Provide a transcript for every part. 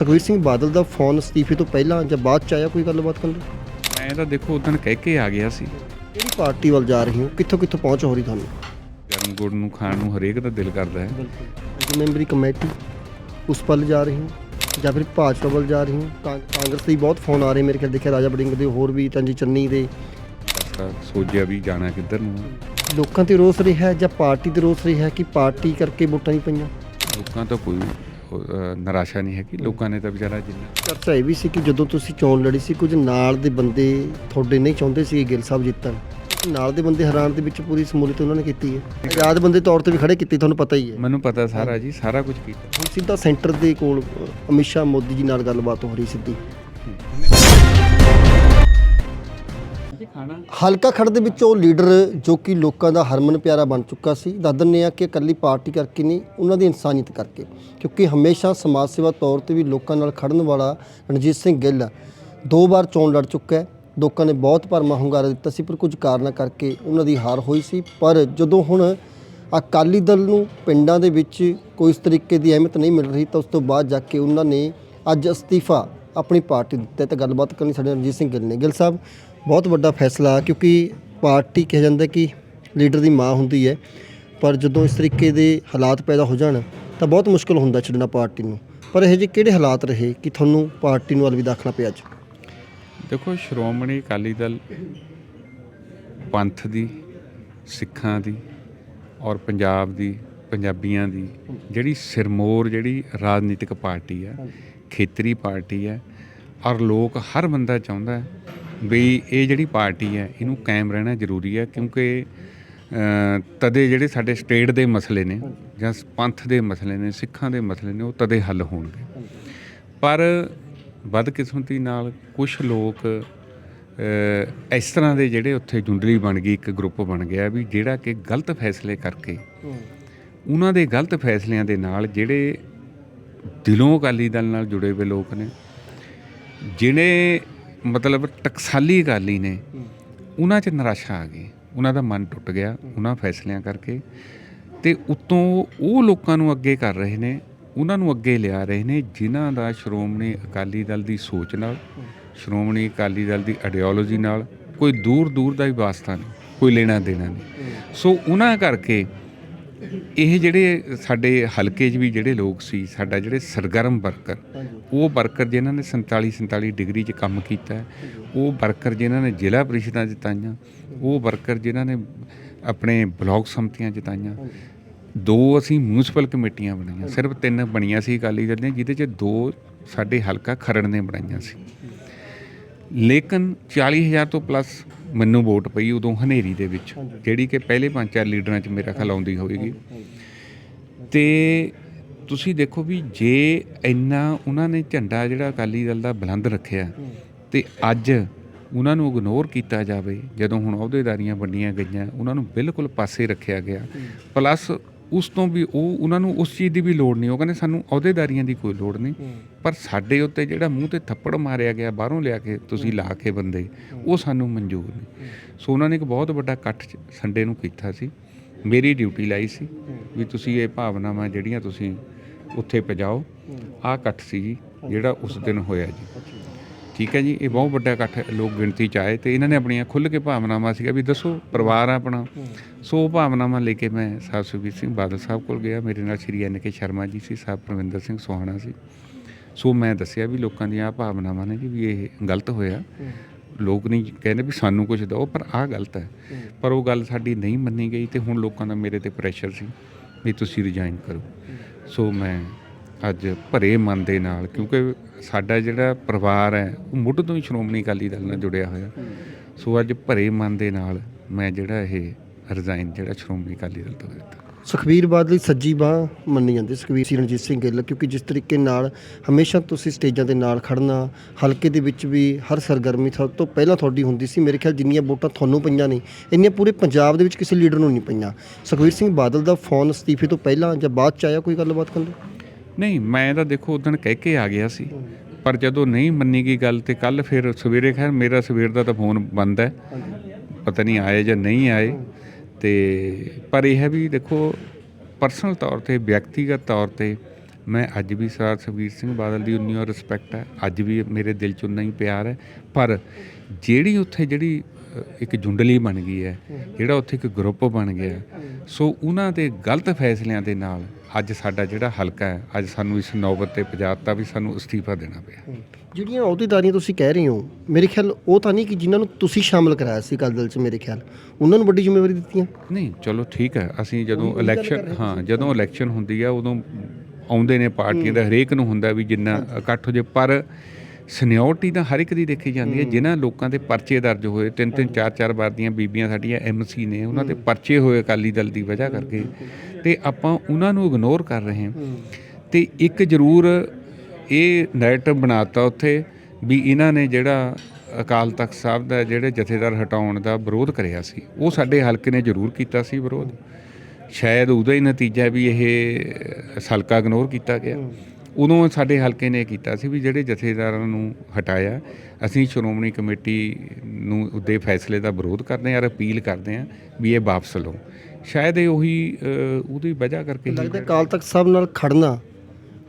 ਸੁਖਵੀਰ ਸਿੰਘ ਬਾਦਲ ਦਾ ਫੋਨ ਅਸਤੀਫੇ ਤੋਂ ਪਹਿਲਾਂ ਜਾਂ ਬਾਅਦ ਚ ਆਇਆ ਕੋਈ ਗੱਲਬਾਤ ਕਰਨ ਲਈ? ਮੈਂ ਤਾਂ ਦੇਖੋ ਉਦੋਂ ਕਹਿ ਕੇ ਆ ਗਿਆ ਸੀ। ਕਿਹੜੀ ਪਾਰਟੀ ਵੱਲ ਜਾ ਰਹੀ ਹੋ? ਕਿੱਥੋਂ ਕਿੱਥੋਂ ਪਹੁੰਚ ਹੋ ਰਹੀ ਤੁਹਾਨੂੰ? ਗਰਮ ਗੁੜ ਨੂੰ ਖਾਣ ਨੂੰ ਹਰੇਕ ਦਾ ਦਿਲ ਕਰਦਾ ਹੈ। ਬਿਲਕੁਲ। ਮੈਂਬਰੀ ਕਮੇਟੀ ਉਸ ਵੱਲ ਜਾ ਰਹੀ ਹੋ ਜਾਂ ਫਿਰ ਭਾਜਪਾ ਵੱਲ ਜਾ ਰਹੀ ਹੋ? ਕਾਂ- ਕਾਂਗਰਸ ਦੇ ਵੀ ਬਹੁਤ ਫੋਨ ਆ ਰਹੇ ਮੇਰੇ ਖਿਆਲ ਦੇਖਿਆ ਰਾਜਾ ਬੜਿੰਗ ਦੇ ਹੋਰ ਵੀ ਤੰਜੀ ਚੰਨੀ ਦੇ। ਤਾਂ ਸੋਚਿਆ ਵੀ ਜਾਣਾ ਕਿੱਧਰ ਨੂੰ। ਲੋਕਾਂ ਤੇ ਰੋਸ ਰਿਹਾ ਜਾਂ ਪਾਰਟੀ ਤੇ ਰੋਸ ਰਿਹਾ ਕਿ ਪਾਰਟੀ ਕਰਕੇ ਵੋਟਾਂ ਨਹੀਂ ਪਈਆਂ? ਲੋਕਾਂ ਤਾਂ ਕੋਈ ਨਿਰਾਸ਼ਾ ਨਹੀਂ ਹੈ। ਕਿ ਲੋਕਾਂ ਨੇ ਤਾਂ ਵਿਚਾਰਾ ਜਿੰਨਾ ਚਰਚਾ ਇਹ ਵੀ ਸੀ ਕਿ ਜਦੋਂ ਤੁਸੀਂ ਚੋਣ ਲੜੀ ਸੀ ਕੁਝ ਨਾਲ ਦੇ ਬੰਦੇ ਤੁਹਾਡੇ ਨਹੀਂ ਚਾਹੁੰਦੇ ਸੀ ਗਿੱਲ ਸਾਹਿਬ ਜਿੱਤਣ? ਨਾਲ ਦੇ ਬੰਦੇ ਹੈਰਾਨ ਦੇ ਵਿੱਚ ਪੂਰੀ ਸਮੂਲੀਅਤ ਉਹਨਾਂ ਨੇ ਕੀਤੀ ਹੈ। ਆਜ਼ਾਦ ਬੰਦੇ ਤੌਰ ਤੇ ਵੀ ਖੜੇ ਕੀਤੇ ਤੁਹਾਨੂੰ ਪਤਾ ਹੀ ਹੈ। ਮੈਨੂੰ ਪਤਾ ਸਾਰਾ ਜੀ ਸਾਰਾ ਕੁਝ ਕੀਤਾ। ਹੁਣ ਸਿੱਧਾ ਸੈਂਟਰ ਦੇ ਕੋਲ ਅਮਿਤ ਸ਼ਾਹ ਮੋਦੀ ਜੀ ਨਾਲ ਗੱਲਬਾਤ ਹੋ ਰਹੀ ਸਿੱਧੀ। ਹਲਕਾ ਖੜ ਦੇ ਵਿੱਚ ਉਹ ਲੀਡਰ ਜੋ ਕਿ ਲੋਕਾਂ ਦਾ ਹਰਮਨ ਪਿਆਰਾ ਬਣ ਚੁੱਕਾ ਸੀ, ਦੱਸ ਦਿੰਦੇ ਆ ਕਿ ਇਕੱਲੀ ਪਾਰਟੀ ਕਰਕੇ ਨਹੀਂ, ਉਹਨਾਂ ਦੀ ਇਨਸਾਨੀਅਤ ਕਰਕੇ। ਕਿਉਂਕਿ ਹਮੇਸ਼ਾ ਸਮਾਜ ਸੇਵਾ ਤੌਰ ਤੇ ਵੀ ਲੋਕਾਂ ਨਾਲ ਖੜਨ ਵਾਲਾ ਰਣਜੀਤ ਸਿੰਘ ਗਿੱਲ ਦੋ ਵਾਰ ਚੋਣ ਲੜ ਚੁੱਕਾ ਹੈ। ਲੋਕਾਂ ਨੇ ਬਹੁਤ ਭਰਮਾ ਹੁੰਗਾਰਾ ਦਿੱਤਾ ਸੀ, ਪਰ ਕੁਝ ਕਾਰਨਾਂ ਕਰਕੇ ਉਹਨਾਂ ਦੀ ਹਾਰ ਹੋਈ ਸੀ। ਪਰ ਜਦੋਂ ਹੁਣ ਅਕਾਲੀ ਦਲ ਨੂੰ ਪਿੰਡਾਂ ਦੇ ਵਿੱਚ ਕੋਈ ਇਸ ਤਰੀਕੇ ਦੀ ਅਹਿਮੀਅਤ ਨਹੀਂ ਮਿਲ ਰਹੀ, ਤਾਂ ਉਸ ਤੋਂ ਬਾਅਦ ਜਾ ਕੇ ਉਹਨਾਂ ਨੇ ਅੱਜ ਅਸਤੀਫਾ ਆਪਣੀ ਪਾਰਟੀ ਦਿੱਤਾ ਹੈ। ਗੱਲਬਾਤ ਕਰਨੀ ਸਾਡੇ ਰਣਜੀਤ ਸਿੰਘ ਗਿੱਲ ਨੇ। ਗਿੱਲ ਸਾਹਿਬ ਬਹੁਤ ਵੱਡਾ ਫੈਸਲਾ ਕਿਉਂਕਿ ਪਾਰਟੀ ਕਿਹਾ ਜਾਂਦਾ ਕਿ ਲੀਡਰ ਦੀ ਮਾਂ ਹੁੰਦੀ ਹੈ। ਪਰ ਜਦੋਂ ਇਸ ਤਰੀਕੇ ਦੇ ਹਾਲਾਤ ਪੈਦਾ ਹੋ ਜਾਣ, ਤਾਂ ਬਹੁਤ ਮੁਸ਼ਕਲ ਹੁੰਦਾ ਛੱਡਣਾ ਪਾਰਟੀ ਨੂੰ। ਪਰ ਇਹ ਜਿਹੇ ਕਿਹੜੇ ਹਾਲਾਤ ਰਹੇ ਕਿ ਤੁਹਾਨੂੰ ਪਾਰਟੀ ਨੂੰ ਅਲਵਿਦਾ ਆਖਣਾ ਪਿਆ ਅੱਜ? ਦੇਖੋ, ਸ਼੍ਰੋਮਣੀ ਅਕਾਲੀ ਦਲ ਪੰਥ ਦੀ, ਸਿੱਖਾਂ ਦੀ ਔਰ ਪੰਜਾਬ ਦੀ, ਪੰਜਾਬੀਆਂ ਦੀ ਜਿਹੜੀ ਸਿਰਮੋਰ ਜਿਹੜੀ ਰਾਜਨੀਤਿਕ ਪਾਰਟੀ ਹੈ, ਖੇਤਰੀ ਪਾਰਟੀ ਹੈ, ਔਰ ਲੋਕ ਹਰ ਬੰਦਾ ਚਾਹੁੰਦਾ ਹੈ ਵੀ ਇਹ ਜਿਹੜੀ ਪਾਰਟੀ ਹੈ, ਇਹਨੂੰ ਕਾਇਮ ਰਹਿਣਾ ਜ਼ਰੂਰੀ ਹੈ ਕਿਉਂਕਿ ਤਦੇ ਜਿਹੜੇ ਸਾਡੇ ਸਟੇਟ ਦੇ ਮਸਲੇ ਨੇ ਜਾਂ ਪੰਥ ਦੇ ਮਸਲੇ ਨੇ, ਸਿੱਖਾਂ ਦੇ ਮਸਲੇ ਨੇ, ਉਹ ਤਦੇ ਹੱਲ ਹੋਣਗੇ। ਪਰ ਬਦਕਿਸਮਤੀ ਨਾਲ ਕੁਝ ਲੋਕ ਇਸ ਤਰ੍ਹਾਂ ਦੇ ਜਿਹੜੇ ਉੱਥੇ ਜੁੰਡਲੀ ਬਣ ਗਈ, ਇੱਕ ਗਰੁੱਪ ਬਣ ਗਿਆ ਵੀ ਜਿਹੜਾ ਕਿ ਗਲਤ ਫੈਸਲੇ ਕਰਕੇ ਉਹਨਾਂ ਦੇ ਗਲਤ ਫੈਸਲਿਆਂ ਦੇ ਨਾਲ ਜਿਹੜੇ ਦਿਲੋਂ ਅਕਾਲੀ ਦਲ ਨਾਲ ਜੁੜੇ ਹੋਏ ਲੋਕ ਨੇ ਜਿਹੜੇ ਮਤਲਬ ਟਕਸਾਲੀ ਅਕਾਲੀ ਨੇ ਉਹਨਾਂ 'ਚ ਨਿਰਾਸ਼ਾ ਆ ਗਈ। ਉਹਨਾਂ ਦਾ ਮਨ ਟੁੱਟ ਗਿਆ ਉਹਨਾਂ ਫੈਸਲਿਆਂ ਕਰਕੇ। ਤੇ ਉਤੋਂ ਉਹ ਲੋਕਾਂ ਨੂੰ ਅੱਗੇ ਕਰ ਰਹੇ ਨੇ ਉਹਨਾਂ ਨੂੰ ਅੱਗੇ ਲਿਆ ਰਹੇ ਨੇ ਜਿਨ੍ਹਾਂ ਦਾ ਸ਼੍ਰੋਮਣੀ ਅਕਾਲੀ ਦਲ ਦੀ ਸੋਚ ਨਾਲ ਸ਼੍ਰੋਮਣੀ ਅਕਾਲੀ ਦਲ ਦੀ ਆਈਡੀਓਲੋਜੀ ਨਾਲ ਕੋਈ ਦੂਰ ਦੂਰ ਦਾ ਹੀ ਵਾਸਤਾ ਨਹੀਂ ਕੋਈ ਲੈਣਾ ਦੇਣਾ ਨਹੀਂ ਸੋ ਉਹਨਾਂ ਕਰਕੇ ਇਹ ਜਿਹੜੇ ਸਾਡੇ ਹਲਕੇ 'ਚ ਵੀ ਜਿਹੜੇ ਲੋਕ ਸੀ ਸਾਡਾ ਜਿਹੜੇ ਸਰਗਰਮ ਵਰਕਰ ਉਹ ਵਰਕਰ ਜਿਨ੍ਹਾਂ ਨੇ 47 47 ਡਿਗਰੀ 'ਚ ਕੰਮ ਕੀਤਾ ਉਹ ਵਰਕਰ ਜਿਨ੍ਹਾਂ ਨੇ ਜ਼ਿਲ੍ਹਾ ਪ੍ਰੀਸ਼ਦਾਂ ਜਿਤਾਈਆਂ ਉਹ ਵਰਕਰ ਜਿਨ੍ਹਾਂ ਨੇ ਆਪਣੇ ਬਲਾਕ ਸੰਮਤੀਆਂ ਜਿਤਾਈਆਂ ਦੋ ਅਸੀਂ ਮਿਊਨਿਸਪਲ ਕਮੇਟੀਆਂ ਬਣਾਈਆਂ ਸਿਰਫ ਤਿੰਨ ਬਣੀਆਂ ਸੀ ਅਕਾਲੀ ਦਲ ਦੀਆਂ ਜਿਹਦੇ 'ਚ ਦੋ ਸਾਡੇ ਹਲਕਾ ਖਰੜ ਨੇ ਬਣਾਈਆਂ ਸੀ। ਲੇਕਿਨ 40000 ਤੋਂ ਪਲੱਸ ਮੈਨੂੰ ਵੋਟ ਪਈ ਉਦੋਂ ਹਨੇਰੀ ਦੇ ਵਿੱਚ ਜਿਹੜੀ ਕਿ ਪਹਿਲੇ ਪੰਜ ਚਾਰ ਲੀਡਰਾਂ 'ਚ ਮੇਰਾ ਖਿਆਲ ਆਉਂਦੀ ਹੋਵੇਗੀ। ਤੇ ਤੁਸੀਂ ਦੇਖੋ ਵੀ ਜੇ ਇੰਨਾ ਉਹਨਾਂ ਨੇ ਝੰਡਾ ਜਿਹੜਾ ਅਕਾਲੀ ਦਲ ਦਾ ਬੁਲੰਦ ਰੱਖਿਆ ਤੇ ਅੱਜ ਉਹਨਾਂ ਨੂੰ ਇਗਨੋਰ ਕੀਤਾ ਜਾਵੇ ਜਦੋਂ ਹੁਣ ਅਹੁਦੇਦਾਰੀਆਂ ਵੰਡੀਆਂ ਗਈਆਂ ਉਹਨਾਂ ਨੂੰ ਬਿਲਕੁਲ ਪਾਸੇ ਰੱਖਿਆ ਗਿਆ। ਪਲੱਸ ਉਸ ਤੋਂ ਵੀ ਉਹ ਉਹਨਾਂ ਨੂੰ ਉਸ ਚੀਜ਼ ਦੀ ਵੀ ਲੋੜ ਨਹੀਂ। ਉਹ ਕਹਿੰਦੇ ਸਾਨੂੰ ਅਹੁਦੇਦਾਰੀਆਂ ਦੀ ਕੋਈ ਲੋੜ ਨਹੀਂ। ਪਰ ਸਾਡੇ ਉੱਤੇ ਜਿਹੜਾ ਮੂੰਹ ਤੇ ਥੱਪੜ ਮਾਰਿਆ ਗਿਆ ਬਾਹਰੋਂ ਲਿਆ ਕੇ ਤੁਸੀਂ ਲਾ ਕੇ ਬੰਦੇ ਉਹ ਸਾਨੂੰ ਮਨਜ਼ੂਰ ਨਹੀਂ। ਸੋ ਉਹਨਾਂ ਨੇ ਇੱਕ ਬਹੁਤ ਵੱਡਾ ਇਕੱਠ ਸੰਡੇ ਨੂੰ ਕੀਤਾ ਸੀ। ਮੇਰੀ ਡਿਊਟੀ ਲਾਈ ਸੀ ਵੀ ਤੁਸੀਂ ਇਹ ਭਾਵਨਾਵਾਂ ਜਿਹੜੀਆਂ ਤੁਸੀਂ ਉੱਥੇ ਪਜਾਓ ਆਹ ਇਕੱਠ ਸੀ ਜਿਹੜਾ ਉਸ ਦਿਨ ਹੋਇਆ ਜੀ। ਠੀਕ ਹੈ ਜੀ ਇਹ ਬਹੁਤ ਵੱਡਾ ਇਕੱਠ ਲੋਕ ਗਿਣਤੀ ਚ ਆਏ ਤੇ ਇਹਨਾਂ ਨੇ ਆਪਣੀਆਂ ਖੁੱਲ੍ਹ ਕੇ ਭਾਵਨਾਵਾਂ ਸੀਗਾ ਵੀ ਦੱਸੋ ਪਰਿਵਾਰ ਆ ਆਪਣਾ। ਸੋ ਭਾਵਨਾਵਾਂ ਲੈ ਕੇ ਮੈਂ ਸਾਹਿਬ ਸੁਖਬੀਰ ਸਿੰਘ ਬਾਦਲ ਸਾਹਿਬ ਕੋਲ ਗਿਆ ਮੇਰੇ ਨਾਲ ਸ਼੍ਰੀ ਐਨ ਕੇ ਸ਼ਰਮਾ ਜੀ ਸੀ ਸਾਹਿਬ ਪ੍ਰਵਿੰਦਰ ਸਿੰਘ ਸੋਹਾਣਾ ਸੀ। ਸੋ ਮੈਂ ਦੱਸਿਆ ਵੀ ਲੋਕਾਂ ਦੀਆਂ ਆਹ ਭਾਵਨਾਵਾਂ ਨੇ ਜੀ ਵੀ ਇਹ ਗਲਤ ਹੋਇਆ। ਲੋਕ ਨਹੀਂ ਕਹਿੰਦੇ ਵੀ ਸਾਨੂੰ ਕੁਝ ਦਿਓ ਪਰ ਆਹ ਗਲਤ ਹੈ। ਪਰ ਉਹ ਗੱਲ ਸਾਡੀ ਨਹੀਂ ਮੰਨੀ ਗਈ ਤੇ ਹੁਣ ਲੋਕਾਂ ਦਾ ਮੇਰੇ ਤੇ ਪ੍ਰੈਸ਼ਰ ਸੀ ਵੀ ਤੁਸੀਂ ਰਿਜ਼ਾਈਨ ਕਰੋ। ਸੋ ਮੈਂ ਅੱਜ ਭਰੇ ਮਨ ਦੇ ਨਾਲ, ਕਿਉਂਕਿ ਸਾਡਾ ਜਿਹੜਾ ਪਰਿਵਾਰ ਹੈ, ਉਹ ਮੁੱਢ ਤੋਂ ਹੀ ਸ਼੍ਰੋਮਣੀ ਅਕਾਲੀ ਦਲ ਨਾਲ ਜੁੜਿਆ ਹੋਇਆ। ਸੋ ਅੱਜ ਭਰੇ ਮਨ ਦੇ ਨਾਲ ਮੈਂ ਜਿਹੜਾ ਇਹ ਰਿਜ਼ਾਈਨ ਜਿਹੜਾ ਸ਼੍ਰੋਮਣੀ ਅਕਾਲੀ ਦਲ ਤੋਂ ਦਿੱਤਾ। ਸੁਖਬੀਰ ਬਾਦਲ ਸੱਜੀ ਬਾਹ ਮੰਨੀ ਜਾਂਦੀ ਸੁਖਬੀਰ ਸੀ ਰਣਜੀਤ ਸਿੰਘ ਗਿੱਲ, ਕਿਉਂਕਿ ਜਿਸ ਤਰੀਕੇ ਨਾਲ ਹਮੇਸ਼ਾ ਤੁਸੀਂ ਸਟੇਜਾਂ ਦੇ ਨਾਲ ਖੜਨਾ ਹਲਕੇ ਦੇ ਵਿੱਚ ਵੀ ਹਰ ਸਰਗਰਮੀ ਸਭ ਤੋਂ ਪਹਿਲਾਂ ਤੁਹਾਡੀ ਹੁੰਦੀ ਸੀ, ਮੇਰੇ ਖਿਆਲ ਜਿੰਨੀਆਂ ਵੋਟਾਂ ਤੁਹਾਨੂੰ ਪਈਆਂ ਨਹੀਂ ਇੰਨੀਆਂ ਪੂਰੇ ਪੰਜਾਬ ਦੇ ਵਿੱਚ ਕਿਸੇ ਲੀਡਰ ਨੂੰ ਨਹੀਂ ਪਈਆਂ। ਸੁਖਬੀਰ ਸਿੰਘ ਬਾਦਲ ਦਾ ਫੋਨ ਅਸਤੀਫੇ ਤੋਂ ਪਹਿਲਾਂ ਜਾਂ ਬਾਅਦ ਚ ਆਇਆ ਕੋਈ ਗੱਲਬਾਤ ਕਰਨ ਲਈ? ਨਹੀਂ, ਮੈਂ ਤਾਂ ਦੇਖੋ ਉਦੋਂ ਕਹਿ ਕੇ ਆ ਗਿਆ ਸੀ। ਪਰ ਜਦੋਂ ਨਹੀਂ ਮੰਨੀ ਗਈ ਗੱਲ ਤੇ ਕੱਲ ਫਿਰ ਸਵੇਰੇ, ਖੈਰ ਮੇਰਾ ਸਵੇਰ ਦਾ ਤਾਂ ਫੋਨ ਬੰਦ ਹੈ। ਪਤਾ ਨਹੀਂ ਆਏ ਜਾਂ ਨਹੀਂ ਆਏ। ਤੇ ਪਰ ਇਹ ਹੈ ਵੀ ਦੇਖੋ ਪਰਸਨਲ ਤੌਰ ਤੇ, ਵਿਅਕਤੀਗਤ ਤੌਰ ਤੇ ਮੈਂ ਅੱਜ ਵੀ ਸਰ ਸੁਖਬੀਰ ਸਿੰਘ ਬਾਦਲ ਦੀ ਉਨੀ ਓ ਰਿਸਪੈਕਟ ਹੈ। ਅੱਜ ਵੀ ਮੇਰੇ ਦਿਲ 'ਚ ਉਨਾ ਹੀ ਪਿਆਰ ਹੈ। ਪਰ ਜਿਹੜੀ ਉੱਥੇ ਜਿਹੜੀ ਇੱਕ ਜੁੰਡਲੀ ਬਣ ਗਈ ਹੈ, ਜਿਹੜਾ ਉੱਥੇ ਇੱਕ ਗਰੁੱਪ ਬਣ ਗਿਆ, ਸੋ ਉਹਨਾਂ ਦੇ ਗਲਤ ਫੈਸਲਿਆਂ ਦੇ ਨਾਲ ਅੱਜ ਸਾਡਾ ਜਿਹੜਾ ਹਲਕਾ ਹੈ ਅੱਜ ਸਾਨੂੰ ਇਸ ਨੌਬਤ ਤੇ ਪਹੁੰਚਾਤਾ ਵੀ ਸਾਨੂੰ ਅਸਤੀਫਾ ਦੇਣਾ ਪਿਆ। ਜਿਹੜੀਆਂ ਅਹੁਦੇਦਾਰੀਆਂ ਤੁਸੀਂ ਕਹਿ ਰਹੇ ਹੋ ਮੇਰੇ ਖਿਆਲ ਉਹ ਤਾਂ ਨਹੀਂ ਕਿ ਜਿਨ੍ਹਾਂ ਨੂੰ ਤੁਸੀਂ ਸ਼ਾਮਲ ਕਰਾਇਆ ਸੀ ਅਕਾਲੀ ਦਲ 'ਚ ਮੇਰੇ ਖਿਆਲ ਉਹਨਾਂ ਨੂੰ ਵੱਡੀ ਜ਼ਿੰਮੇਵਾਰੀ ਦਿੱਤੀਆਂ? ਨਹੀਂ ਚਲੋ ਠੀਕ ਹੈ ਅਸੀਂ ਜਦੋਂ ਇਲੈਕਸ਼ਨ ਹਾਂ ਜਦੋਂ ਇਲੈਕਸ਼ਨ ਹੁੰਦੀ ਆ ਉਦੋਂ ਆਉਂਦੇ ਨੇ ਪਾਰਟੀਆਂ ਦਾ ਹਰੇਕ ਨੂੰ ਹੁੰਦਾ ਵੀ ਜਿੰਨਾ ਇਕੱਠ ਹੋ ਜੇ ਪਰ ਸੀਨੀਅਰਟੀ ਤਾਂ ਹਰ ਇੱਕ ਦੀ ਦੇਖੀ ਜਾਂਦੀ ਹੈ ਜਿਨ੍ਹਾਂ ਲੋਕਾਂ ਦੇ ਪਰਚੇ ਦਰਜ ਹੋਏ ਤਿੰਨ ਤਿੰਨ ਚਾਰ ਚਾਰ ਵਾਰ ਦੀਆਂ ਬੀਬੀਆਂ ਸਾਡੀਆਂ ਐਮਸੀ ਨੇ ਉਹਨਾਂ ਦੇ ਪਰਚੇ ਹੋਏ ਅਕਾਲੀ ਦਲ ਦੀ ਵਜ੍ਹਾ ਕਰਕੇ ਤੇ ਆਪਾਂ ਉਹਨਾਂ ਨੂੰ ਇਗਨੋਰ ਕਰ ਰਹੇ ਹਾਂ। ਤੇ ਇੱਕ ਜ਼ਰੂਰ ਇਹ ਨੈਰੇਟਿਵ ਬਣਾਤਾ ਉੱਥੇ ਵੀ ਇਹਨਾਂ ਨੇ ਜਿਹੜਾ ਅਕਾਲ ਤਖਤ ਸਾਹਿਬ ਦਾ ਜਿਹੜੇ ਜਥੇਦਾਰ ਹਟਾਉਣ ਦਾ ਵਿਰੋਧ ਕਰਿਆ ਸੀ ਉਹ ਸਾਡੇ ਹਲਕੇ ਨੇ ਜ਼ਰੂਰ ਕੀਤਾ ਸੀ ਵਿਰੋਧ। ਸ਼ਾਇਦ ਉਹਦਾ ਹੀ ਨਤੀਜਾ ਵੀ ਇਹ ਹਲਕਾ ਇਗਨੋਰ ਕੀਤਾ ਗਿਆ। ਉਦੋਂ ਸਾਡੇ ਹਲਕੇ ਨੇ ਕੀਤਾ ਸੀ ਵੀ ਜਿਹੜੇ ਜਥੇਦਾਰਾਂ ਨੂੰ ਹਟਾਇਆ ਅਸੀਂ ਸ਼੍ਰੋਮਣੀ ਕਮੇਟੀ ਨੂੰ ਉਹਦੇ ਫੈਸਲੇ ਦਾ ਵਿਰੋਧ ਕਰਦੇ ਹਾਂ ਔਰ ਅਪੀਲ ਕਰਦੇ ਹਾਂ ਵੀ ਇਹ ਵਾਪਸ ਲਓ। ਸ਼ਾਇਦ ਇਹ ਉਹੀ ਉਹਦੀ ਵਜ੍ਹਾ ਕਰਕੇ ਹੀ ਲੱਗਦਾ ਅਕਾਲ ਤਖਤ ਸਾਹਿਬ ਨਾਲ ਖੜਨਾ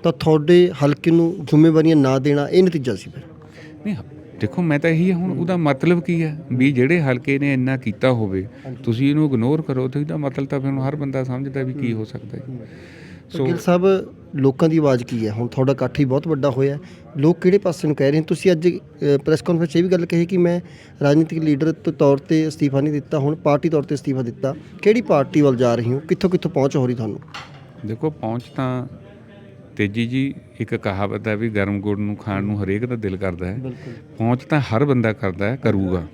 ਤਾਂ ਤੁਹਾਡੇ ਹਲਕੇ ਨੂੰ ਜ਼ਿੰਮੇਵਾਰੀਆਂ ਨਾ ਦੇਣਾ ਇਹ ਨਤੀਜਾ ਸੀ ਫਿਰ। ਨਹੀਂ ਦੇਖੋ ਮੈਂ ਤਾਂ ਇਹੀ ਹੁਣ ਉਹਦਾ ਮਤਲਬ ਕੀ ਹੈ ਵੀ ਜਿਹੜੇ ਹਲਕੇ ਨੇ ਇੰਨਾ ਕੀਤਾ ਹੋਵੇ ਤੁਸੀਂ ਇਹਨੂੰ ਇਗਨੋਰ ਕਰੋ ਤੇ ਇਹਦਾ ਮਤਲਬ ਤਾਂ ਫਿਰ ਹਰ ਬੰਦਾ ਸਮਝਦਾ ਵੀ ਕੀ ਹੋ ਸਕਦਾ ਹੈ। ਸੋ ਗਿੱਲ ਸਾਹਿਬ ਲੋਕਾਂ ਦੀ ਆਵਾਜ਼ ਕੀ ਹੈ? ਹੁਣ ਤੁਹਾਡਾ ਇਕੱਠ ਹੀ ਬਹੁਤ ਵੱਡਾ ਹੋਇਆ। ਲੋਕ ਕਿਹੜੇ ਪਾਸੇ ਨੂੰ ਕਹਿ ਰਹੇ ਨੇ? ਤੁਸੀਂ ਅੱਜ ਪ੍ਰੈਸ ਕਾਨਫਰੰਸ 'ਚ ਇਹ ਵੀ ਗੱਲ ਕਹੀ ਕਿ ਮੈਂ ਰਾਜਨੀਤਿਕ ਲੀਡਰ ਦੇ ਤੌਰ ਤੇ ਅਸਤੀਫਾ ਨਹੀਂ ਦਿੱਤਾ ਹੁਣ ਪਾਰਟੀ ਤੌਰ ਤੇ ਅਸਤੀਫਾ ਦਿੱਤਾ। ਕਿਹੜੀ ਪਾਰਟੀ ਵੱਲ ਜਾ ਰਹੀ ਹੋ? ਕਿੱਥੋਂ ਕਿੱਥੋਂ ਪਹੁੰਚ ਹੋ ਰਹੀ ਤੁਹਾਨੂੰ? ਦੇਖੋ ਪਹੁੰਚ ਤਾਂ ਤੇਜੀ ਜੀ ਇੱਕ ਕਹਾਵਤ ਹੈ ਵੀ ਗਰਮ ਗੁੜ ਨੂੰ ਖਾਣ ਨੂੰ ਹਰੇਕ ਦਾ ਦਿਲ ਕਰਦਾ ਹੈ। ਪਹੁੰਚ ਤਾਂ ਹਰ ਬੰਦਾ ਕਰਦਾ ਹੈ ਕਰੂਗਾ।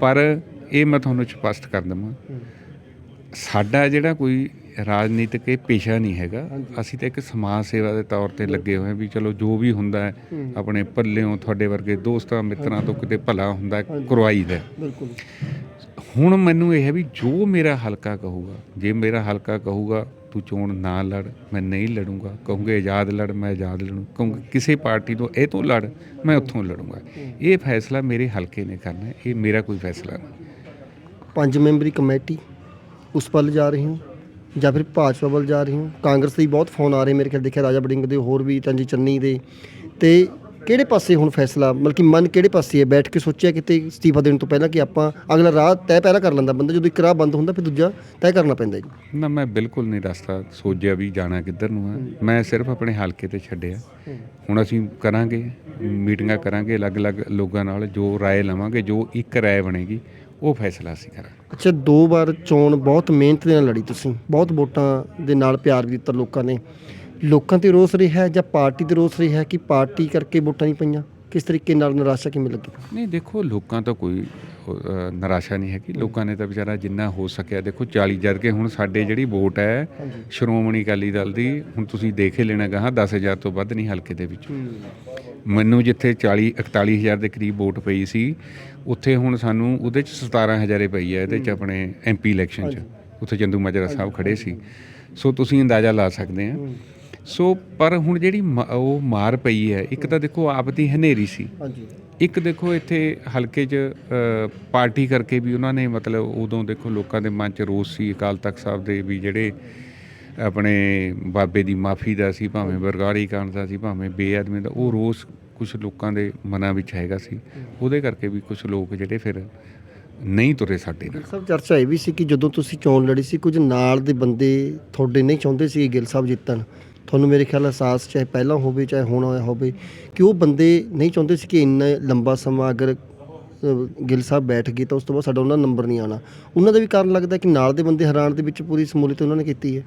ਪਰ ਇਹ ਮੈਂ ਤੁਹਾਨੂੰ ਸਪਸ਼ਟ ਕਰ ਦਵਾਂ। ਸਾਡਾ ਜਿਹੜਾ ਕੋਈ ਰਾਜਨੀਤਿਕ ਇਹ ਪੇਸ਼ਾ ਨਹੀਂ ਹੈਗਾ। ਅਸੀਂ ਤਾਂ ਇੱਕ ਸਮਾਜ ਸੇਵਾ ਦੇ ਤੌਰ ਤੇ ਲੱਗੇ ਹੋਏ ਹਾਂ ਵੀ ਚਲੋ ਜੋ ਵੀ ਹੁੰਦਾ ਹੈ ਆਪਣੇ ਪੱਲਿਓਂ ਤੁਹਾਡੇ ਵਰਗੇ ਦੋਸਤਾਂ ਮਿੱਤਰਾਂ ਤੋਂ ਕਿਤੇ ਭਲਾ ਹੁੰਦਾ ਕਰਵਾਈਦਾ। ਬਿਲਕੁਲ। ਹੁਣ ਮੈਨੂੰ ਇਹ ਹੈ ਵੀ ਜੋ ਮੇਰਾ ਹਲਕਾ ਕਹੂਗਾ ਜੇ ਮੇਰਾ ਹਲਕਾ ਕਹੂਗਾ ਤੂੰ ਚੋਣ ਨਾ ਲੜ ਮੈਂ ਨਹੀਂ ਲੜੂੰਗਾ। ਕਹੂੰਗੇ ਆਜ਼ਾਦ ਲੜ ਮੈਂ ਆਜ਼ਾਦ ਲੜੂੰ। ਕਹੂੰਗੇ ਕਿਸੇ ਪਾਰਟੀ ਤੋਂ ਇਹ ਤੋਂ ਲੜ ਮੈਂ ਉੱਥੋਂ ਲੜੂੰਗਾ। ਇਹ ਫੈਸਲਾ ਮੇਰੇ ਹਲਕੇ ਨੇ ਕਰਨਾ ਇਹ ਮੇਰਾ ਕੋਈ ਫੈਸਲਾ ਨਹੀਂ। ਪੰਜ ਮੈਂਬਰੀ ਕਮੇਟੀ ਉਸ ਵੱਲ ਜਾ ਰਹੀ ਹੋ। ਜਾਂ ਫਿਰ ਭਾਜਪਾ ਵੱਲ ਜਾ ਰਹੀ ਹੋ ਕਾਂਗਰਸ ਦੇ ਵੀ ਬਹੁਤ ਫੋਨ ਆ ਰਹੇ ਮੇਰੇ ਖਿਆਲ ਦੇਖਿਆ ਰਾਜਾ ਬੜਿੰਗ ਦੇ ਹੋਰ ਵੀ ਚੰਜੀ ਚੰਨੀ ਦੇ ਤੇ ਕਿਹੜੇ ਪਾਸੇ ਹੁਣ ਫੈਸਲਾ ਮਤਲਬ ਕਿ ਮਨ ਕਿਹੜੇ ਪਾਸੇ ਹੈ ਬੈਠ ਕੇ ਸੋਚਿਆ ਕਿਤੇ ਅਸਤੀਫਾ ਦੇਣ ਤੋਂ ਪਹਿਲਾਂ ਕਿ ਆਪਾਂ ਅਗਲਾ ਰਾਹ ਤੈਅ ਪਹਿਲਾਂ ਕਰ ਲੈਂਦਾ ਬੰਦਾ ਜਦੋਂ ਇੱਕ ਰਾਹ ਬੰਦ ਹੁੰਦਾ ਫਿਰ ਦੂਜਾ ਤੈਅ ਕਰਨਾ ਪੈਂਦਾ ਜੀ ਨਾ ਮੈਂ ਬਿਲਕੁਲ ਨਹੀਂ ਰਸਤਾ ਸੋਚਿਆ ਵੀ ਜਾਣਾ ਕਿੱਧਰ ਨੂੰ ਹੈ ਮੈਂ ਸਿਰਫ ਆਪਣੇ ਹਲਕੇ ਤੇ ਛੱਡਿਆ ਹੁਣ ਅਸੀਂ ਕਰਾਂਗੇ ਮੀਟਿੰਗਾਂ ਕਰਾਂਗੇ ਅਲੱਗ-ਅਲੱਗ ਲੋਕਾਂ ਨਾਲ ਜੋ رائے ਲਵਾਂਗੇ ਜੋ ਇੱਕ رائے ਬਣੇਗੀ ਉਹ ਫੈਸਲਾ ਅਸੀਂ ਕਰਾਂਗੇ ਅੱਛਾ ਦੋ ਵਾਰ ਚੋਣ ਬਹੁਤ ਮਿਹਨਤ ਦੇ ਨਾਲ ਲੜੀ ਤੁਸੀਂ। ਬਹੁਤ ਵੋਟਾਂ ਦੇ ਨਾਲ ਪਿਆਰ ਵੀ ਦਿੱਤਾ ਲੋਕਾਂ ਨੇ। ਲੋਕਾਂ ਤੇ ਰੋਸ ਰਿਹਾ ਹੈ ਜਾਂ ਪਾਰਟੀ ਤੇ ਰੋਸ ਰਿਹਾ ਹੈ ਕਿ ਪਾਰਟੀ ਕਰਕੇ ਵੋਟਾਂ ਨਹੀਂ ਪਈਆਂ? ਕਿਸ ਤਰੀਕੇ ਨਾਲ ਨਿਰਾਸ਼ਾ ਕਿਵੇਂ ਲੱਗੀ? ਨਹੀਂ ਦੇਖੋ ਲੋਕਾਂ ਤਾਂ ਕੋਈ ਨਿਰਾਸ਼ਾ ਨਹੀਂ ਹੈਗੀ। ਲੋਕਾਂ ਨੇ ਤਾਂ ਵਿਚਾਰਾ ਜਿੰਨਾ ਹੋ ਸਕਿਆ ਦੇਖੋ 40 ਜਦ ਕੇ ਹੁਣ ਸਾਡੇ ਜਿਹੜੀ ਵੋਟ ਹੈ ਸ਼੍ਰੋਮਣੀ ਅਕਾਲੀ ਦਲ ਦੀ ਹੁਣ ਤੁਸੀਂ ਦੇਖ ਹੀ ਲੈਣਾ ਗਾਹਾਂ 10000 ਤੋਂ ਵੱਧ ਨਹੀਂ ਹਲਕੇ ਦੇ ਵਿੱਚ। ਮੈਨੂੰ ਜਿੱਥੇ 40 41000 ਦੇ ਕਰੀਬ ਵੋਟ ਪਈ ਸੀ ਉੱਥੇ ਹੁਣ ਸਾਨੂੰ ਉਹਦੇ ਚ 17000 ਪਈ ਹੈ ਇਹਦੇ ਚ ਆਪਣੇ ਐਮਪੀ ਇਲੈਕਸ਼ਨ ਚ। ਉੱਥੇ ਚੰਦੂ ਮਾਜਰਾ ਸਾਹਿਬ ਖੜੇ ਸੀ। ਸੋ ਤੁਸੀਂ ਅੰਦਾਜ਼ਾ ਲਾ ਸਕਦੇ ਆ। ਸੋ ਪਰ ਹੁਣ ਜਿਹੜੀ ਉਹ ਮਾਰ ਪਈ ਹੈ ਇੱਕ ਤਾਂ ਦੇਖੋ ਆਪ ਦੀ ਹਨੇਰੀ ਸੀ। ਹਾਂਜੀ। ਇੱਕ ਦੇਖੋ ਇੱਥੇ ਹਲਕੇ 'ਚ ਪਾਰਟੀ ਕਰਕੇ ਵੀ ਉਹਨਾਂ ਨੇ ਮਤਲਬ ਉਦੋਂ ਦੇਖੋ ਲੋਕਾਂ ਦੇ ਮਨ 'ਚ ਰੋਸ ਸੀ ਅਕਾਲ ਤਖਤ ਸਾਹਿਬ ਦੇ ਵੀ ਜਿਹੜੇ ਆਪਣੇ ਬਾਬੇ ਦੀ ਮਾਫੀ ਦਾ ਸੀ ਭਾਵੇਂ ਬਰਗਾੜੀ ਕਰਨ ਦਾ ਸੀ ਭਾਵੇਂ ਬੇਅਦਮੀ ਦਾ ਉਹ ਰੋਸ ਕੁਝ ਲੋਕਾਂ ਦੇ ਮਨਾਂ ਵਿੱਚ ਹੈਗਾ ਸੀ। ਉਹਦੇ ਕਰਕੇ ਵੀ ਕੁਝ ਲੋਕ ਜਿਹੜੇ ਫਿਰ ਨਹੀਂ ਤੁਰੇ ਸਾਡੇ ਨਾਲ। ਗਿੱਲ ਚਰਚਾ ਇਹ ਵੀ ਸੀ ਕਿ ਜਦੋਂ ਤੁਸੀਂ ਚੋਣ ਲੜੀ ਸੀ, ਕੁਝ ਨਾਲ ਦੇ ਬੰਦੇ ਤੁਹਾਡੇ ਨਹੀਂ ਚਾਹੁੰਦੇ ਸੀ ਗਿੱਲ ਸਾਹਿਬ ਜਿੱਤਣ? ਤੁਹਾਨੂੰ ਮੇਰੇ ਖਿਆਲ ਅਹਿਸਾਸ ਚਾਹੇ ਪਹਿਲਾਂ ਹੋਵੇ, ਚਾਹੇ ਹੁਣ ਹੋਇਆ ਹੋਵੇ, ਕਿ ਉਹ ਬੰਦੇ ਨਹੀਂ ਚਾਹੁੰਦੇ ਸੀ ਕਿ ਇੰਨਾ ਲੰਬਾ ਸਮਾਂ ਅਗਰ ਗਿੱਲ ਸਾਹਿਬ ਬੈਠ ਗਏ ਤਾਂ ਉਸ ਤੋਂ ਬਾਅਦ ਸਾਡਾ ਉਹਨਾਂ ਨੰਬਰ ਨਹੀਂ ਆਣਾ ਉਹਨਾਂ ਦਾ ਵੀ ਕਾਰਨ ਲੱਗਦਾ ਕਿ ਨਾਲ ਦੇ ਬੰਦੇ ਹੈਰਾਨ ਦੇ ਵਿੱਚ ਪੂਰੀ ਸਮੂਲੀਅਤ ਉਹਨਾਂ ਨੇ ਕੀਤੀ ਹੈ।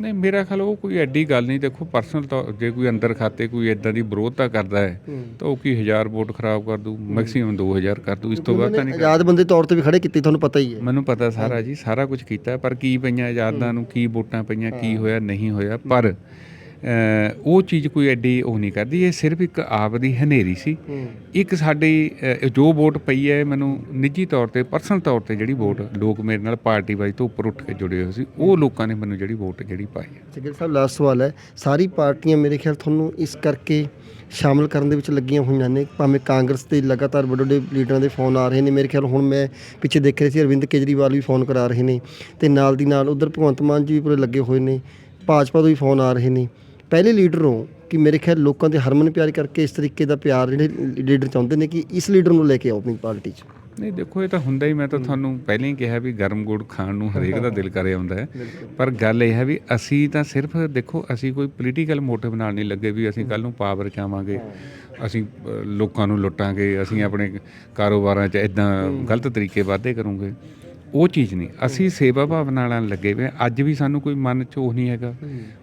ਨਹੀਂ ਮੇਰਾ ਖਿਆਲ ਉਹ ਕੋਈ ਐਡੀ ਗੱਲ ਨਹੀਂ ਦੇਖੋ ਪਰਸਨਲ ਤੌਰ ਜੇ ਕੋਈ ਅੰਦਰ ਖਾਤੇ ਕੋਈ ਇਦਾਂ ਦੀ ਵਿਰੋਧਤਾ ਕਰਦਾ ਹੈ ਤਾਂ ਉਹ ਕੀ 1000 ਵੋਟ ਖਰਾਬ ਕਰ ਦੂ ਮੈਕਸਿਮਮ 2000 ਕਰ ਦੂ ਇਸ ਤੋਂ ਵੱਧ ਤਾਂ ਨਹੀਂ ਆਜ਼ਾਦ ਬੰਦੇ ਤੌਰ ਤੇ ਵੀ ਖੜੇ ਕੀਤੇ ਤੁਹਾਨੂੰ ਪਤਾ ਹੀ ਹੈ। ਮੈਨੂੰ ਪਤਾ ਸਾਰਾ ਜੀ ਸਾਰਾ ਕੁਝ ਕੀਤਾ ਪਰ ਕੀ ਪਈਆਂ ਆਜ਼ਾਦਾਂ ਨੂੰ ਕੀ ਵੋਟਾਂ ਪਈਆਂ ਕੀ ਹੋਇਆ ਨਹੀਂ ਹੋਇਆ ਪਰ ਉਹ ਚੀਜ਼ ਕੋਈ ਐਡੀ ਉਹ ਨਹੀਂ ਕਰਦੀ ਇਹ ਸਿਰਫ ਇੱਕ ਆਪ ਦੀ ਹਨੇਰੀ ਸੀ। ਇੱਕ ਸਾਡੀ ਜੋ ਵੋਟ ਪਈ ਹੈ ਮੈਨੂੰ ਨਿੱਜੀ ਤੌਰ ਤੇ ਪਰਸਨਲ ਤੌਰ ਤੇ ਜਿਹੜੀ ਵੋਟ ਲੋਕ ਮੇਰੇ ਨਾਲ ਪਾਰਟੀ ਵਾਈਜ਼ ਤੋਂ ਉੱਪਰ ਉੱਠ ਕੇ ਜੁੜੇ ਹੋਏ ਸੀ ਉਹ ਲੋਕਾਂ ਨੇ ਮੈਨੂੰ ਜਿਹੜੀ ਵੋਟ ਜਿਹੜੀ ਪਾਈ ਹੈ। ਗਿੱਲ ਸਾਹਿਬ ਲਾਸਟ ਸਵਾਲ ਹੈ ਸਾਰੀ ਪਾਰਟੀਆਂ ਮੇਰੇ ਖਿਆਲ ਤੁਹਾਨੂੰ ਇਸ ਕਰਕੇ ਸ਼ਾਮਲ ਕਰਨ ਦੇ ਵਿੱਚ ਲੱਗੀਆਂ ਹੋਈਆਂ ਨੇ ਭਾਵੇਂ ਕਾਂਗਰਸ ਦੇ ਲਗਾਤਾਰ ਵੱਡੇ ਵੱਡੇ ਲੀਡਰਾਂ ਦੇ ਫੋਨ ਆ ਰਹੇ ਨੇ ਮੇਰੇ ਖਿਆਲ ਹੁਣ ਮੈਂ ਪਿੱਛੇ ਦੇਖ ਰਿਹਾ ਸੀ ਅਰਵਿੰਦ ਕੇਜਰੀਵਾਲ ਵੀ ਫੋਨ ਕਰਾ ਰਹੇ ਨੇ ਤੇ ਨਾਲ ਦੀ ਨਾਲ ਉਧਰ ਭਗਵੰਤ ਮਾਨ ਜੀ ਵੀ ਪੂਰੇ ਲੱਗੇ ਹੋਏ ਨੇ ਭਾਜਪਾ ਤੋਂ ਵੀ ਫੋਨ ਆ ਰਹੇ ਨੇ ਪਹਿਲੇ ਲੀਡਰ ਹੋ ਕਿ ਮੇਰੇ ਖਿਆਲ ਲੋਕਾਂ ਦੇ ਹਰਮਨ ਪਿਆਰ ਕਰਕੇ ਇਸ ਤਰੀਕੇ ਦਾ ਪਿਆਰ ਜਿਹੜੇ ਲੀਡਰ ਚਾਹੁੰਦੇ ਨੇ ਕਿ ਇਸ ਲੀਡਰ ਨੂੰ ਲੈ ਕੇ ਆਓ ਆਪਣੀ ਪਾਰਟੀ 'ਚ। ਨਹੀਂ ਦੇਖੋ ਇਹ ਤਾਂ ਹੁੰਦਾ ਹੀ ਮੈਂ ਤਾਂ ਤੁਹਾਨੂੰ ਪਹਿਲਾਂ ਹੀ ਕਿਹਾ ਵੀ ਗਰਮ ਗੁੜ ਖਾਣ ਨੂੰ ਹਰੇਕ ਦਾ ਦਿਲ ਕਰੇ ਆਉਂਦਾ ਹੈ। ਪਰ ਗੱਲ ਇਹ ਹੈ ਵੀ ਅਸੀਂ ਤਾਂ ਸਿਰਫ ਦੇਖੋ ਅਸੀਂ ਕੋਈ ਪੋਲੀਟੀਕਲ ਮੋਟਿਵ ਨਾਲ ਨਹੀਂ ਲੱਗੇ ਵੀ ਅਸੀਂ ਕੱਲ ਨੂੰ ਪਾਵਰ ਚ ਆਵਾਂਗੇ ਅਸੀਂ ਲੋਕਾਂ ਨੂੰ ਲੁੱਟਾਂਗੇ ਅਸੀਂ ਆਪਣੇ ਕਾਰੋਬਾਰਾਂ 'ਚ ਇਦਾਂ ਗਲਤ ਤਰੀਕੇ ਵਾਧੇ ਕਰੂੰਗੇ। ਉਹ ਚੀਜ਼ ਨਹੀਂ। ਅਸੀਂ ਸੇਵਾ ਭਾਵਨਾ ਨਾਲ ਲੱਗੇ ਹੋਏ ਹਾਂ। ਅੱਜ ਵੀ ਸਾਨੂੰ ਕੋਈ ਮਨ 'ਚ ਉਹ ਨਹੀਂ ਹੈਗਾ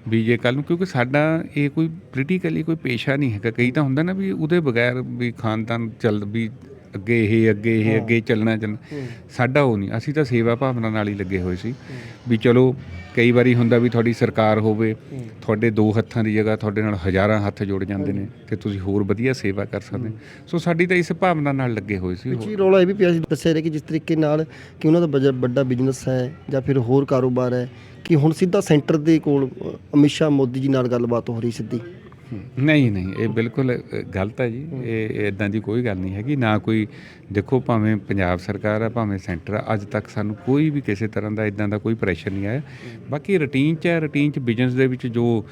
ਵੀ ਜੇ ਕੱਲ ਨੂੰ ਕਿਉਂਕਿ ਸਾਡਾ ਇਹ ਕੋਈ ਪੋਲੀਟੀਕਲੀ ਕੋਈ ਪੇਸ਼ਾ ਨਹੀਂ ਹੈਗਾ। ਕਈ ਤਾਂ ਹੁੰਦਾ ਨਾ ਵੀ ਉਹਦੇ ਬਗੈਰ ਵੀ ਖਾਨਦਾਨ ਚੱਲ ਵੀ ਅੱਗੇ ਇਹ ਅੱਗੇ ਇਹ ਅੱਗੇ ਚੱਲਣਾ ਚੱਲਣਾ। ਸਾਡਾ ਉਹ ਨਹੀਂ। ਅਸੀਂ ਤਾਂ ਸੇਵਾ ਭਾਵਨਾ ਨਾਲ ਹੀ ਲੱਗੇ ਹੋਏ ਸੀ ਵੀ ਚਲੋ ਕਈ ਵਾਰੀ ਹੁੰਦਾ ਵੀ ਤੁਹਾਡੀ ਸਰਕਾਰ ਹੋਵੇ ਤੁਹਾਡੇ ਦੋ ਹੱਥਾਂ ਦੀ ਜਗ੍ਹਾ ਤੁਹਾਡੇ ਨਾਲ ਹਜ਼ਾਰਾਂ ਹੱਥ ਜੁੜ ਜਾਂਦੇ ਨੇ ਤੇ ਤੁਸੀਂ ਹੋਰ ਵਧੀਆ ਸੇਵਾ ਕਰ ਸਕਦੇ। ਸੋ ਸਾਡੀ ਤਾਂ ਇਸ ਭਾਵਨਾ ਨਾਲ ਲੱਗੇ ਹੋਏ ਸੀ ਵਿੱਚ ਹੀ ਰੌਲਾ ਇਹ ਵੀ ਪਿਆ ਸੀ ਦੱਸਿਆ ਰਿਹਾ ਕਿ ਜਿਸ ਤਰੀਕੇ ਨਾਲ ਕਿ ਉਹਨਾਂ ਦਾ ਵੱਡਾ ਬਿਜ਼ਨਸ ਹੈ ਜਾਂ ਫਿਰ ਹੋਰ ਕਾਰੋਬਾਰ ਹੈ ਕਿ ਹੁਣ ਸਿੱਧਾ ਸੈਂਟਰ ਦੇ ਕੋਲ ਅਮਿਤ ਸ਼ਾਹ ਮੋਦੀ ਜੀ ਨਾਲ ਗੱਲਬਾਤ ਹੋ ਰਹੀ ਸਿੱਧੀ। ਨਹੀਂ ਨਹੀਂ ਇਹ ਬਿਲਕੁਲ ਗਲਤ ਹੈ ਜੀ। ਇਹ ਇਦਾਂ ਦੀ ਕੋਈ ਗੱਲ ਨਹੀਂ ਹੈਗੀ। ਨਾ ਕੋਈ ਦੇਖੋ ਭਾਵੇਂ ਪੰਜਾਬ ਸਰਕਾਰ ਆ ਭਾਵੇਂ ਸੈਂਟਰ ਆ ਅੱਜ ਤੱਕ ਸਾਨੂੰ ਕੋਈ ਵੀ ਕਿਸੇ ਤਰ੍ਹਾਂ ਦਾ ਇਦਾਂ ਦਾ ਕੋਈ ਪ੍ਰੈਸ਼ਰ ਨਹੀਂ ਆਇਆ। ਬਾਕੀ ਰੂਟੀਨ ਚ ਹੈ ਰੂਟੀਨ ਚ ਬਿਜ਼ਨਸ ਦੇ ਵਿੱਚ ਜੋ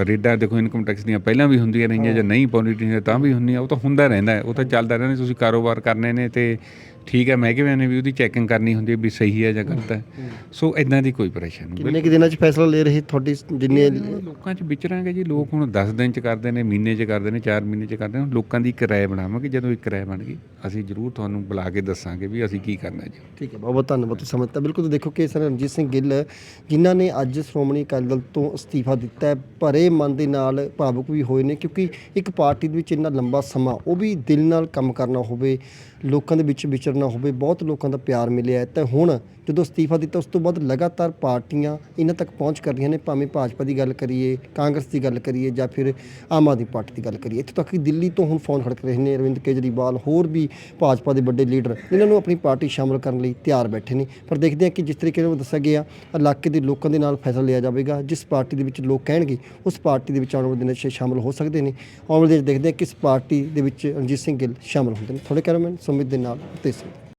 ਰੇਡਾਂ ਦੇਖੋ ਇਨਕਮ ਟੈਕਸ ਦੀਆਂ ਪਹਿਲਾਂ ਵੀ ਹੁੰਦੀਆਂ ਰਹੀਆਂ ਜਾਂ ਨਹੀਂ ਪਾਉਣੀ ਤਾਂ ਵੀ ਹੁੰਦੀਆਂ ਉਹ ਤਾਂ ਹੁੰਦਾ ਰਹਿੰਦਾ ਹੈ, ਉਹ ਤਾਂ ਚੱਲਦਾ ਰਹਿੰਦਾ ਤੁਸੀਂ ਕਾਰੋਬਾਰ ਕਰਨੇ ਨੇ ਤੇ ਠੀਕ ਹੈ ਮਹਿਕਮਿਆਂ ਨੇ ਵੀ ਉਹਦੀ ਚੈਕਿੰਗ ਕਰਨੀ ਹੁੰਦੀ ਹੈ ਵੀ ਸਹੀ ਹੈ ਜਾਂ ਗਲਤ ਹੈ। ਸੋ ਇਦਾਂ ਦੀ ਕੋਈ ਪ੍ਰੈਸ਼ਰ ਨਹੀਂ। ਕਿੰਨੇ ਕਿ ਦਿਨਾਂ 'ਚ ਫੈਸਲਾ ਲੈ ਰਹੇ ਤੁਹਾਡੀ ਜਿੰਨੇ ਲੋਕਾਂ 'ਚ ਵਿਚਰਾਂਗੇ ਜੀ ਲੋਕ ਹੁਣ 10 ਦਿਨ 'ਚ ਕਰਦੇ ਨੇ ਮਹੀਨੇ 'ਚ ਕਰਦੇ ਨੇ 4 ਮਹੀਨੇ 'ਚ ਕਰਦੇ ਨੇ। ਲੋਕਾਂ ਦੀ ਇੱਕ ਰਾਏ ਬਣਾਵਾਂਗੇ ਜਦੋਂ ਇੱਕ ਰਾਏ ਬਣ ਗਈ ਅਸੀਂ ਜ਼ਰੂਰ ਤੁਹਾਨੂੰ ਬੁਲਾ ਕੇ ਦੱਸਾਂਗੇ ਵੀ ਅਸੀਂ ਕੀ ਕਰਨਾ ਜੀ। ਠੀਕ ਹੈ ਬਹੁਤ ਬਹੁਤ ਧੰਨਵਾਦ ਤੁਸੀਂ ਸਮਝਤਾ। ਬਿਲਕੁਲ ਤੁਸੀਂ ਦੇਖੋ ਕਿ ਸਰ ਰਣਜੀਤ ਸਿੰਘ ਗਿੱਲ ਜਿਨ੍ਹਾਂ ਨੇ ਅੱਜ ਸ਼੍ਰੋਮਣੀ ਅਕਾਲੀ ਦਲ ਤੋਂ ਅਸਤੀਫਾ ਦਿੱਤਾ ਹੈ ਭਰੇ ਮਨ ਦੇ ਨਾਲ ਭਾਵੁਕ ਵੀ ਹੋਏ ਨੇ ਕਿਉਂਕਿ ਇੱਕ ਪਾਰਟੀ ਦੇ ਵਿੱਚ ਇੰਨਾ ਲੰਬਾ ਸਮਾਂ ਉਹ ਵੀ ਦਿਲ ਨਾਲ ਕੰਮ ਕਰਨਾ ਹੋਵੇ ਲੋਕਾਂ ਦੇ ਵਿੱਚ ਵਿਚਰਨਾ ਨਾ ਹੋਵੇ, ਬਹੁਤ ਲੋਕਾਂ ਦਾ ਪਿਆਰ ਮਿਲਿਆ ਹੈ। ਤਾਂ ਹੁਣ ਜਦੋਂ ਅਸਤੀਫਾ ਦਿੱਤਾ, ਉਸ ਤੋਂ ਬਾਅਦ ਲਗਾਤਾਰ ਪਾਰਟੀਆਂ ਇਹਨਾਂ ਤੱਕ ਪਹੁੰਚ ਕਰ ਰਹੀਆਂ ਨੇ। ਭਾਵੇਂ ਭਾਜਪਾ ਦੀ ਗੱਲ ਕਰੀਏ, ਕਾਂਗਰਸ ਦੀ ਗੱਲ ਕਰੀਏ ਜਾਂ ਫਿਰ ਆਮ ਆਦਮੀ ਪਾਰਟੀ ਦੀ ਗੱਲ ਕਰੀਏ। ਇੱਥੋਂ ਤੱਕ ਕਿ ਦਿੱਲੀ ਤੋਂ ਹੁਣ ਫੋਨ ਖੜਕ ਰਹੇ ਨੇ ਅਰਵਿੰਦ ਕੇਜਰੀਵਾਲ, ਹੋਰ ਵੀ ਭਾਜਪਾ ਦੇ ਵੱਡੇ ਲੀਡਰ ਇਹਨਾਂ ਨੂੰ ਆਪਣੀ ਪਾਰਟੀ ਸ਼ਾਮਲ ਕਰਨ ਲਈ ਤਿਆਰ ਬੈਠੇ ਨੇ। ਪਰ ਦੇਖਦੇ ਹਾਂ ਕਿ ਜਿਸ ਤਰੀਕੇ ਨਾਲ ਦੱਸਿਆ ਗਿਆ, ਇਲਾਕੇ ਦੇ ਲੋਕਾਂ ਦੇ ਨਾਲ ਫੈਸਲਾ ਲਿਆ ਜਾਵੇਗਾ। ਜਿਸ ਪਾਰਟੀ ਦੇ ਵਿੱਚ ਲੋਕ ਕਹਿਣਗੇ, ਉਸ ਪਾਰਟੀ ਦੇ ਵਿੱਚ ਆਉਣ ਵਾਲੇ ਦਿਨਾਂ 'ਚ ਸ਼ਾਮਲ ਹੋ ਸਕਦੇ ਨੇ। ਆਉਣ ਵਾਲੇ ਦਿਨ 'ਚ ਦੇਖਦੇ ਹਾਂ ਕਿਸ ਪਾਰਟੀ ਦੇ ਵਿੱਚ ਰਣਜੀਤ ਸਿੰਘ ਗਿੱਲ ਸ਼ਾਮਲ ਹੁੰਦੇ ਨੇ। ਥੋੜੇ ਕੈਮਰਾਮੈਨ ਸੁਮਿਤ ਦੇ ਨਾਲ, ਤੇ